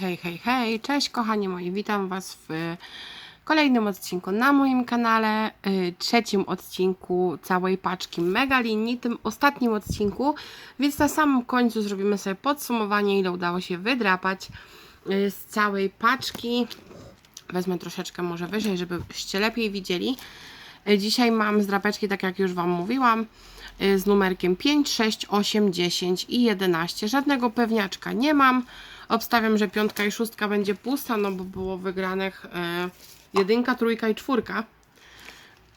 Hej, hej, hej, cześć kochani moi, witam Was w kolejnym odcinku na moim kanale, y, trzecim odcinku całej paczki mega linii, tym ostatnim odcinku, więc na samym końcu zrobimy sobie podsumowanie, ile udało się wydrapać y, z całej paczki. Wezmę troszeczkę może wyżej, żebyście lepiej widzieli. Y, Dzisiaj mam zdrapeczki, tak jak już Wam mówiłam, y, z numerkiem 5, 6, 8, 10 i 11. Żadnego pewniaczka nie mam. Obstawiam, że piątka i szóstka będzie pusta, no bo było wygranych e, jedynka, trójka i czwórka.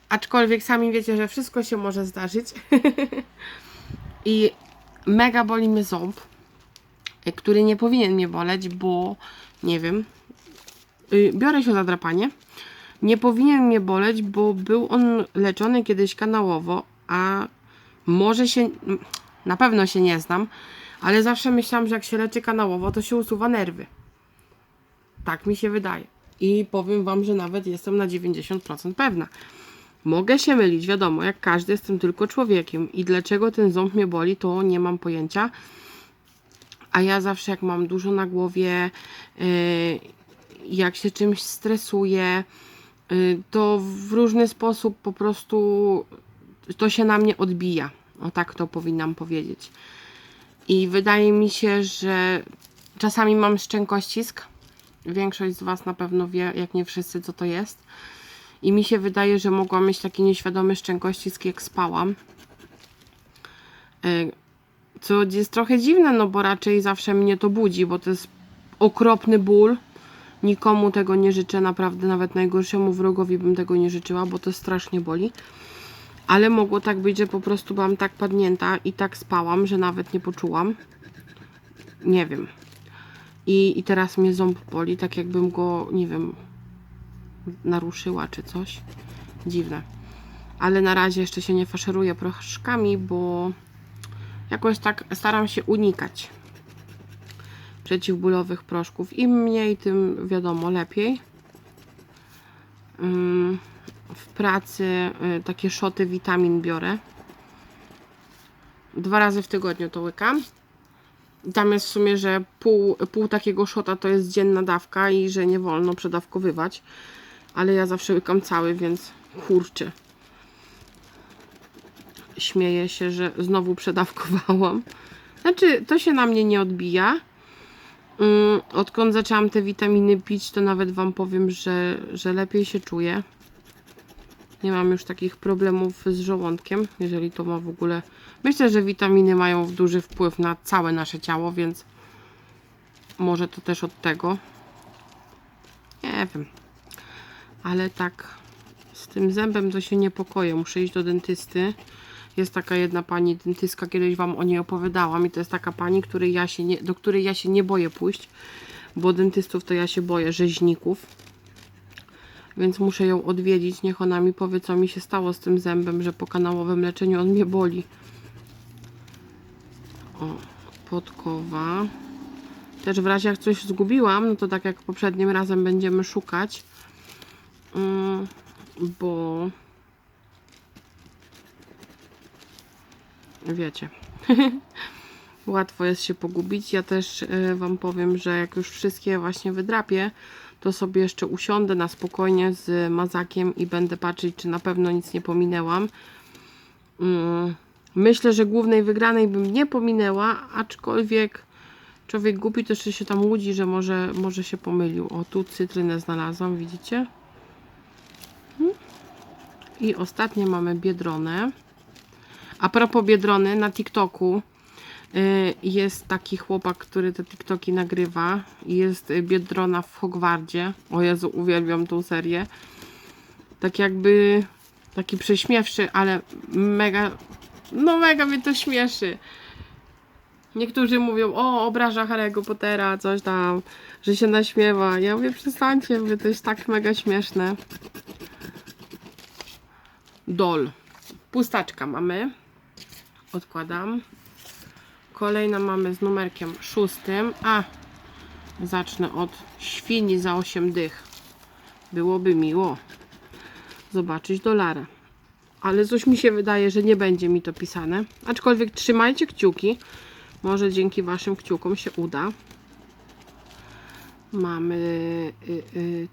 Aczkolwiek sami wiecie, że wszystko się może zdarzyć. I mega boli mnie ząb, y, który nie powinien mnie boleć, bo nie wiem. Y, biorę się za drapanie. Nie powinien mnie boleć, bo był on leczony kiedyś kanałowo, a może się, na pewno się nie znam, ale zawsze myślałam, że jak się leczy kanałowo, to się usuwa nerwy. Tak mi się wydaje. I powiem Wam, że nawet jestem na 90% pewna. Mogę się mylić, wiadomo, jak każdy jestem tylko człowiekiem. I dlaczego ten ząb mnie boli, to nie mam pojęcia. A ja zawsze, jak mam dużo na głowie, yy, jak się czymś stresuję, yy, to w różny sposób po prostu to się na mnie odbija. O tak to powinnam powiedzieć. I wydaje mi się, że czasami mam szczękościsk. Większość z Was na pewno wie, jak nie wszyscy, co to jest. I mi się wydaje, że mogłam mieć taki nieświadomy szczękościsk, jak spałam. Y, Co jest trochę dziwne, no bo raczej zawsze mnie to budzi, bo to jest okropny ból. Nikomu tego nie życzę, naprawdę nawet najgorszemu wrogowi bym tego nie życzyła, bo to strasznie boli. Ale mogło tak być, że po prostu byłam tak padnięta i tak spałam, że nawet nie poczułam. Nie wiem. I, I teraz mnie ząb boli, tak jakbym go, nie wiem, naruszyła czy coś. Dziwne. Ale na razie jeszcze się nie faszeruję proszkami, bo jakoś tak staram się unikać przeciwbólowych proszków. Im mniej, tym wiadomo lepiej. Ym, w pracy y, takie szoty witamin biorę. Dwa razy w tygodniu to łykam. Tam jest w sumie, że pół, pół takiego szota to jest dzienna dawka i że nie wolno przedawkowywać. Ale ja zawsze łykam cały, więc kurczę. Śmieję się, że znowu przedawkowałam. Znaczy, to się na mnie nie odbija. Mm, Odkąd zaczęłam te witaminy pić, to nawet Wam powiem, że, że lepiej się czuję. Nie mam już takich problemów z żołądkiem, jeżeli to ma w ogóle. Myślę, że witaminy mają duży wpływ na całe nasze ciało, więc może to też od tego. Nie wiem. Ale tak z tym zębem to się niepokoję. Muszę iść do dentysty. Jest taka jedna pani dentystka, kiedyś Wam o niej opowiadałam i to jest taka pani, której ja się nie, do której ja się nie boję pójść, bo dentystów to ja się boję, rzeźników. Więc muszę ją odwiedzić, niech ona mi powie, co mi się stało z tym zębem, że po kanałowym leczeniu on mnie boli. O, podkowa. Też w razie jak coś zgubiłam, no to tak jak poprzednim razem będziemy szukać, mm, bo wiecie, łatwo jest się pogubić. Ja też y, Wam powiem, że jak już wszystkie właśnie wydrapię, to sobie jeszcze usiądę na spokojnie z mazakiem i będę patrzeć, czy na pewno nic nie pominęłam. Mm, Myślę, że głównej wygranej bym nie pominęła, aczkolwiek człowiek głupi też się tam łudzi, że może, może się pomylił. O, tu cytrynę znalazłam, widzicie? Mm. I ostatnie mamy biedronę. A propos biedrony, na TikToku jest taki chłopak, który te TikToki nagrywa. Jest y, biedrona w Hogwardzie. O Jezu, uwielbiam tą serię. Tak jakby taki prześmiewszy, ale mega, no mega mnie to śmieszy. Niektórzy mówią, o, obraża Harry'ego Pottera, coś tam, że się naśmiewa. Ja mówię, przestańcie, mówię, to jest tak mega śmieszne. Dol. Pustaczka mamy. Odkładam. Kolejna mamy z numerkiem szóstym. A, zacznę od świni za 8 dych. Byłoby miło zobaczyć dolara. Ale coś mi się wydaje, że nie będzie mi to pisane. Aczkolwiek trzymajcie kciuki. Może dzięki Waszym kciukom się uda. Mamy y, y,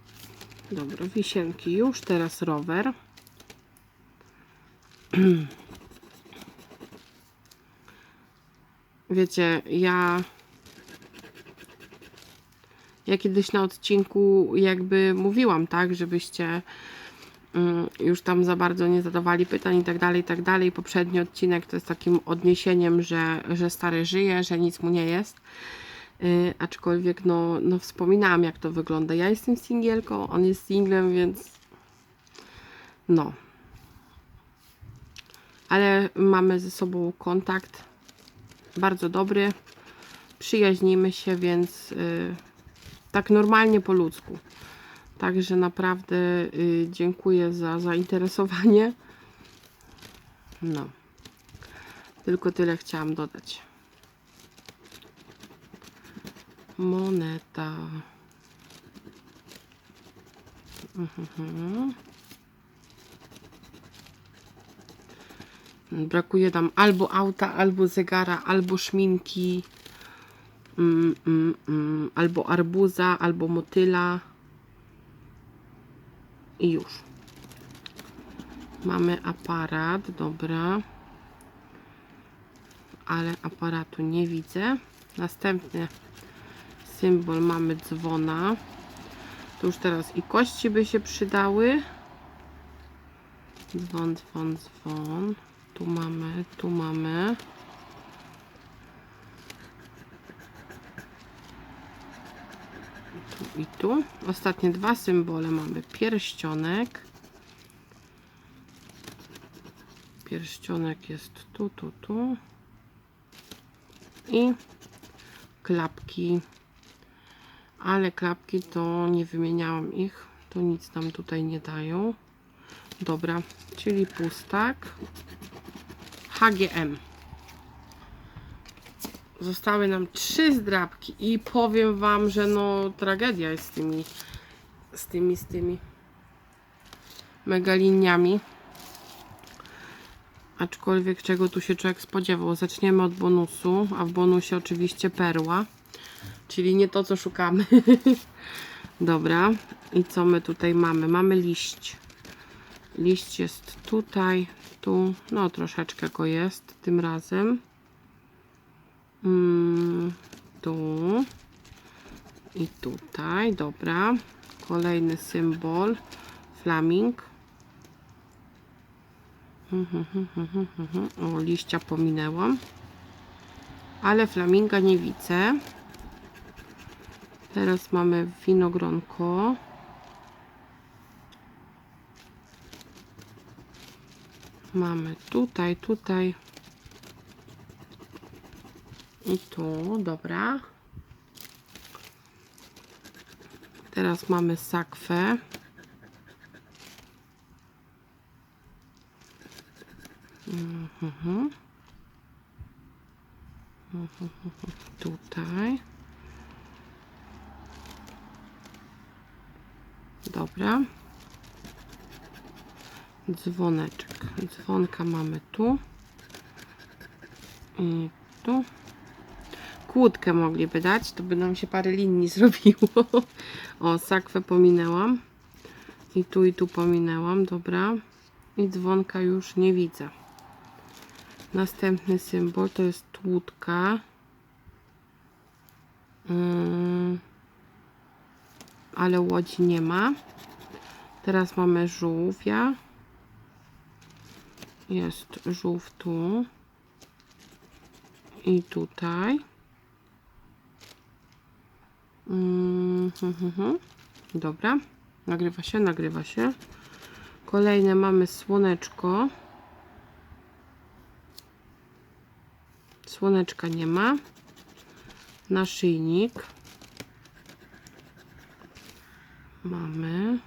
dobra, wisienki już, teraz rower. Wiecie, ja ja kiedyś na odcinku jakby mówiłam, tak, żebyście mm, już tam za bardzo nie zadawali pytań i tak dalej, i tak dalej. Poprzedni odcinek to jest takim odniesieniem, że, że stary żyje, że nic mu nie jest. Yy, aczkolwiek no, no wspominałam jak to wygląda. Ja jestem singielką, on jest singlem, więc no. Ale mamy ze sobą kontakt bardzo dobry. Przyjaźnimy się, więc yy, tak normalnie po ludzku. Także naprawdę y, dziękuję za zainteresowanie. No. Tylko tyle chciałam dodać. Moneta. Mhm. Brakuje nam albo auta, albo zegara, albo szminki, mm, mm, mm, albo arbuza, albo motyla. I już. Mamy aparat, dobra. Ale aparatu nie widzę. Następny symbol mamy dzwona. Tu już teraz i kości by się przydały. Dzwon, dzwon, dzwon. Tu mamy, tu mamy. Tu i tu. Ostatnie dwa symbole mamy pierścionek. Pierścionek jest tu, tu, tu. I klapki. Ale klapki to nie wymieniałam ich. To nic nam tutaj nie dają. Dobra, czyli pustak. HGM. Zostały nam trzy zdrabki i powiem wam, że no tragedia jest z tymi z tymi, z tymi megaliniami. Aczkolwiek czego tu się człowiek spodziewał. Zaczniemy od bonusu, a w bonusie oczywiście perła. Czyli nie to, co szukamy. Dobra. I co my tutaj mamy? Mamy liść. Liść jest tutaj, tu. No troszeczkę go jest tym razem. Mm, tu. I tutaj. Dobra. Kolejny symbol. Flaming. O, liścia pominęłam. Ale flaminga nie widzę. Teraz mamy winogronko. Mamy tutaj, tutaj. I tu, dobra. Teraz mamy sakwę. Mhm. Tutaj. Dobra. Dzwoneczek. Dzwonka mamy tu. I tu. Kłódkę mogliby dać, to by nam się parę linii zrobiło. O, sakwę pominęłam. I tu, i tu pominęłam, dobra. I dzwonka już nie widzę. Następny symbol to jest tłutka. Mm, ale łodzi nie ma. Teraz mamy żółwia. Jest żółw tu. I tutaj. Mm, hm, hm, hm. Dobra. Nagrywa się, nagrywa się. Kolejne mamy słoneczko. Słoneczka nie ma. Naszyjnik. Mamy.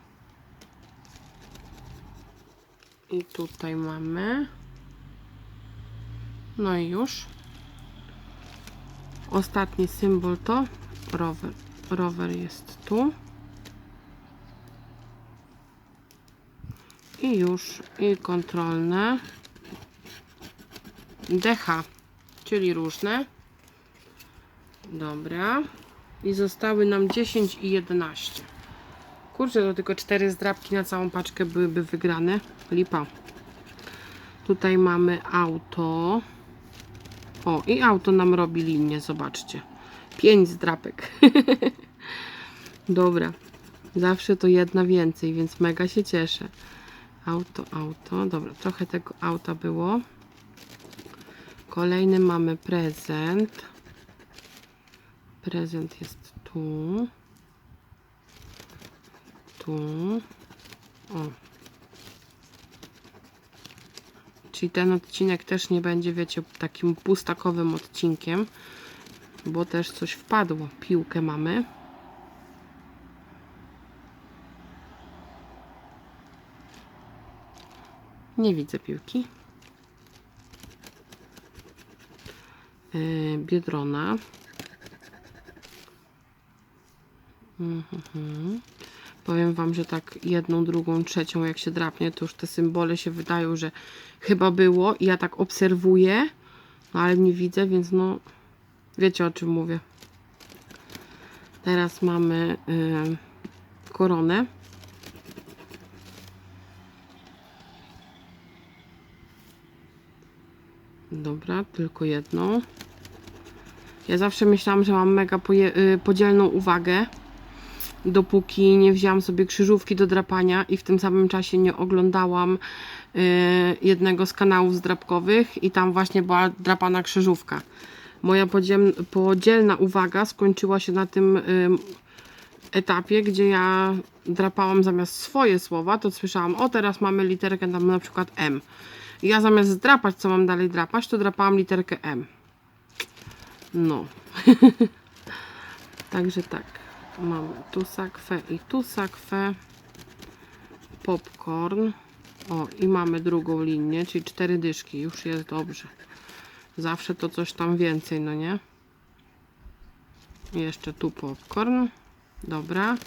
I tutaj mamy. No i już. Ostatni symbol to rower. Rower jest tu. I już. I kontrolne. DH, czyli różne. Dobra. I zostały nam 10 i 11. Kurczę, to tylko 4 zdrabki na całą paczkę byłyby wygrane. Lipa. Tutaj mamy auto. O, i auto nam robi linię, zobaczcie. 5 zdrapek. Dobra. Zawsze to jedna więcej, więc mega się cieszę. Auto, auto. Dobra, trochę tego auta było. Kolejny mamy prezent. Prezent jest tu. Tu. O. Czyli ten odcinek też nie będzie, wiecie, takim pustakowym odcinkiem, bo też coś wpadło. Piłkę mamy. Nie widzę piłki. Yy, Biedrona. Mhm. Powiem Wam, że tak jedną, drugą, trzecią, jak się drapnie, to już te symbole się wydają, że chyba było. I ja tak obserwuję, no ale nie widzę, więc no wiecie o czym mówię. Teraz mamy yy, koronę. Dobra, tylko jedną. Ja zawsze myślałam, że mam mega y, podzielną uwagę, dopóki nie wzięłam sobie krzyżówki do drapania i w tym samym czasie nie oglądałam y, jednego z kanałów zdrapkowych i tam właśnie była drapana krzyżówka. Moja podzielna uwaga skończyła się na tym y, etapie, gdzie ja drapałam zamiast swoje słowa, to słyszałam, o teraz mamy literkę tam na przykład M. Ja zamiast zdrapać, co mam dalej drapać, to drapałam literkę M. No. Także tak. Mamy tu sakwę i tu sakwę. Popcorn. O, i mamy drugą linię, czyli cztery dyszki. Już jest dobrze. Zawsze to coś tam więcej, no nie? Jeszcze tu popcorn. Dobra.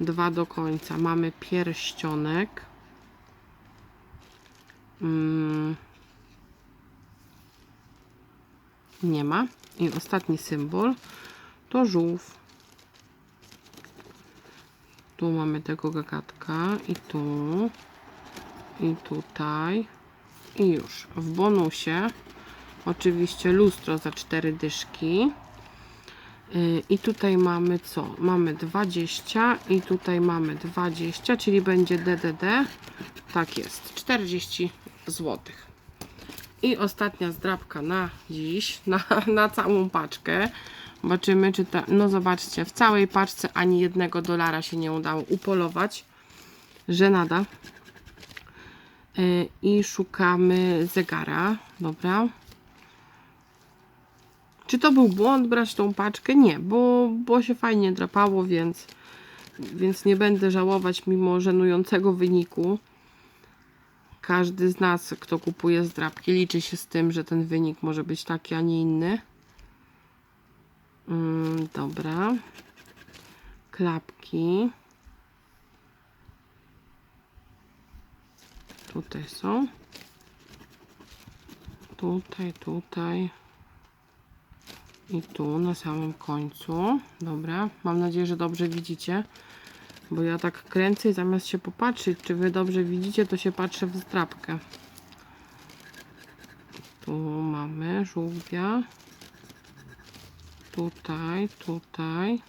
Dwa do końca. Mamy pierścionek. Mm. Nie ma. I ostatni symbol to żółw. Tu mamy tego gagatka i tu i tutaj i już. W bonusie oczywiście lustro za cztery dyszki. Yy, I tutaj mamy co? Mamy 20 i tutaj mamy 20, czyli będzie DDD. Tak jest, 40 zł. I ostatnia zdrabka na dziś, na, na całą paczkę. Zobaczymy, czy ta. No, zobaczcie, w całej paczce ani jednego dolara się nie udało upolować. Żenada. Yy, I szukamy zegara. Dobra. Czy to był błąd brać tą paczkę? Nie, bo, bo się fajnie drapało, więc, więc nie będę żałować mimo żenującego wyniku. Każdy z nas, kto kupuje zdrapki, liczy się z tym, że ten wynik może być taki, a nie inny. Mm, dobra. Klapki. Tutaj są. Tutaj, tutaj. I tu na samym końcu. Dobra, mam nadzieję, że dobrze widzicie. Bo ja tak kręcę i zamiast się popatrzeć, czy wy dobrze widzicie, to się patrzę w zdrapkę. Tu mamy żółwia. Tutaj, tutaj.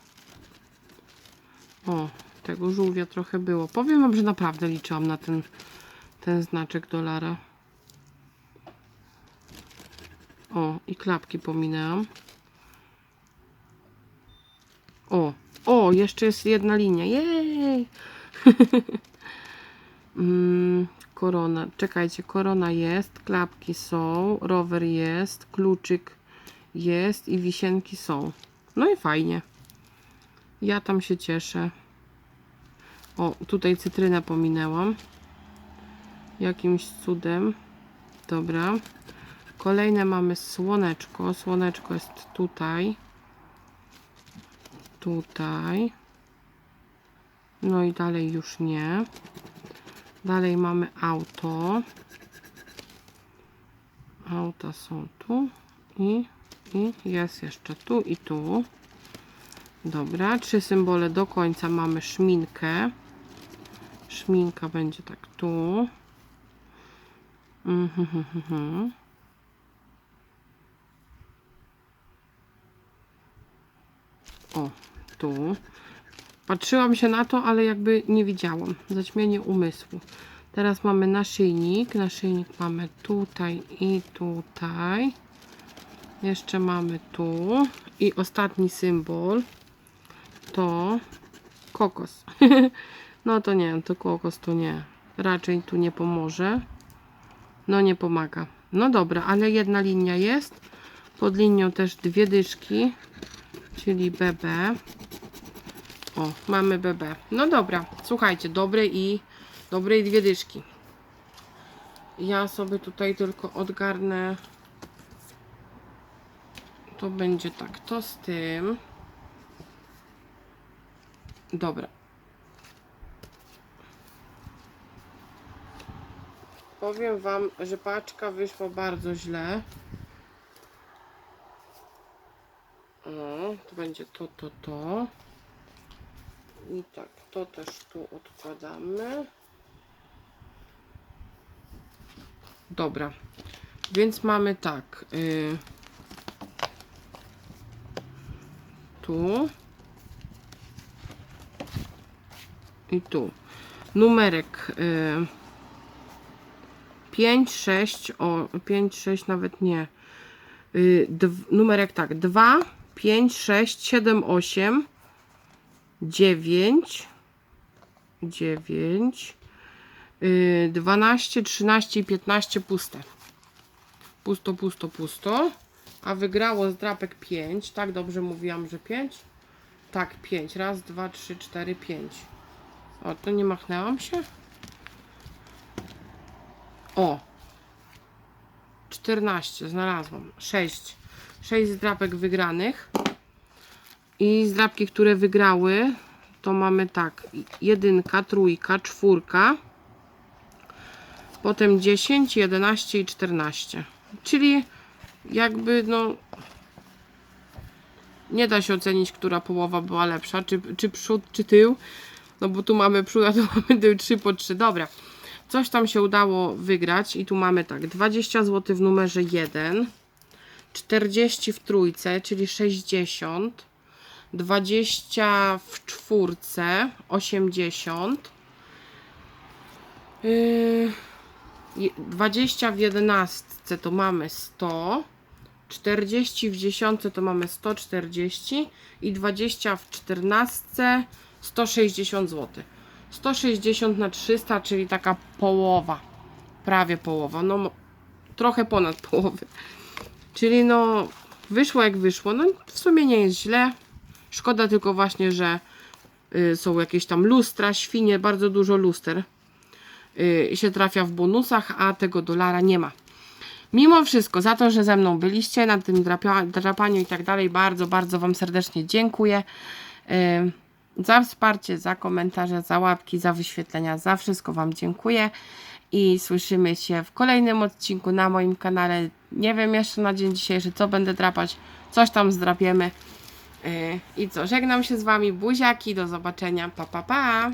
O, tego żółwia trochę było. Powiem wam, że naprawdę liczyłam na ten, ten znaczek dolara. O, i klapki pominęłam. O, o, jeszcze jest jedna linia. Jej! mm, korona. Czekajcie, korona jest, klapki są, rower jest, kluczyk jest i wisienki są. No i fajnie. Ja tam się cieszę. O, tutaj cytrynę pominęłam. Jakimś cudem. Dobra. Kolejne mamy słoneczko. Słoneczko jest tutaj tutaj. No i dalej już nie. Dalej mamy auto. Auta są tu i, jest jeszcze tu i tu. Dobra, trzy symbole do końca mamy szminkę. Szminka będzie tak tu. Mhm. O, tu. Patrzyłam się na to, ale jakby nie widziałam. Zaćmienie umysłu. Teraz mamy naszyjnik. Naszyjnik mamy tutaj i tutaj. Jeszcze mamy tu. I ostatni symbol to kokos. no to nie, to kokos to nie. Raczej tu nie pomoże. No nie pomaga. No dobra, ale jedna linia jest. Pod linią też dwie dyszki, czyli BB. O, mamy BB. No dobra, słuchajcie, dobrej i dobrej dwie dyszki. Ja sobie tutaj tylko odgarnę. To będzie tak, to z tym. Dobra. Powiem Wam, że paczka wyszła bardzo źle. O, to będzie to, to, to. I tak, to też tu odkładamy. Dobra. Więc mamy tak. Y, tu. I tu. Numerek y, 5, 6, o 5, 6 nawet nie. Y, numerek tak, 2, 5, 6, 7, 8, 9, 9, y, 12, 13 i 15 puste. Pusto, pusto, pusto. A wygrało z drapek 5. Tak dobrze mówiłam, że 5? Tak, 5. Raz, dwa, trzy, cztery, pięć. O, to nie machnęłam się? O! 14, znalazłam. 6. 6 zdrapek wygranych. I zdrapki, które wygrały, to mamy tak. Jedynka, trójka, czwórka. Potem 10, 11 i 14. Czyli jakby no nie da się ocenić, która połowa była lepsza, czy, czy przód, czy tył. No bo tu mamy przód, a tu mamy tył 3 po 3. Dobra. Coś tam się udało wygrać i tu mamy tak 20 zł w numerze 1, 40 w trójce, czyli 60, 20 w czwórce, 80, yy, je- 20 w jedenastce to mamy 100, 40 w dziesiątce to mamy 140 i 20 w czternastce 160 zł. 160 na 300, czyli taka połowa, prawie połowa, no trochę ponad połowy. Czyli no wyszło jak wyszło, no w sumie nie jest źle. Szkoda tylko właśnie, że y, są jakieś tam lustra, świnie, bardzo dużo luster y, się trafia w bonusach, a tego dolara nie ma. Mimo wszystko, za to, że ze mną byliście na tym drapaniu i tak dalej, bardzo, bardzo Wam serdecznie dziękuję. Za wsparcie, za komentarze, za łapki, za wyświetlenia, za wszystko Wam dziękuję. I słyszymy się w kolejnym odcinku na moim kanale. Nie wiem jeszcze na dzień dzisiejszy, co będę drapać. Coś tam zdrapiemy. Yy, I co, żegnam się z Wami, buziaki, do zobaczenia, pa pa pa!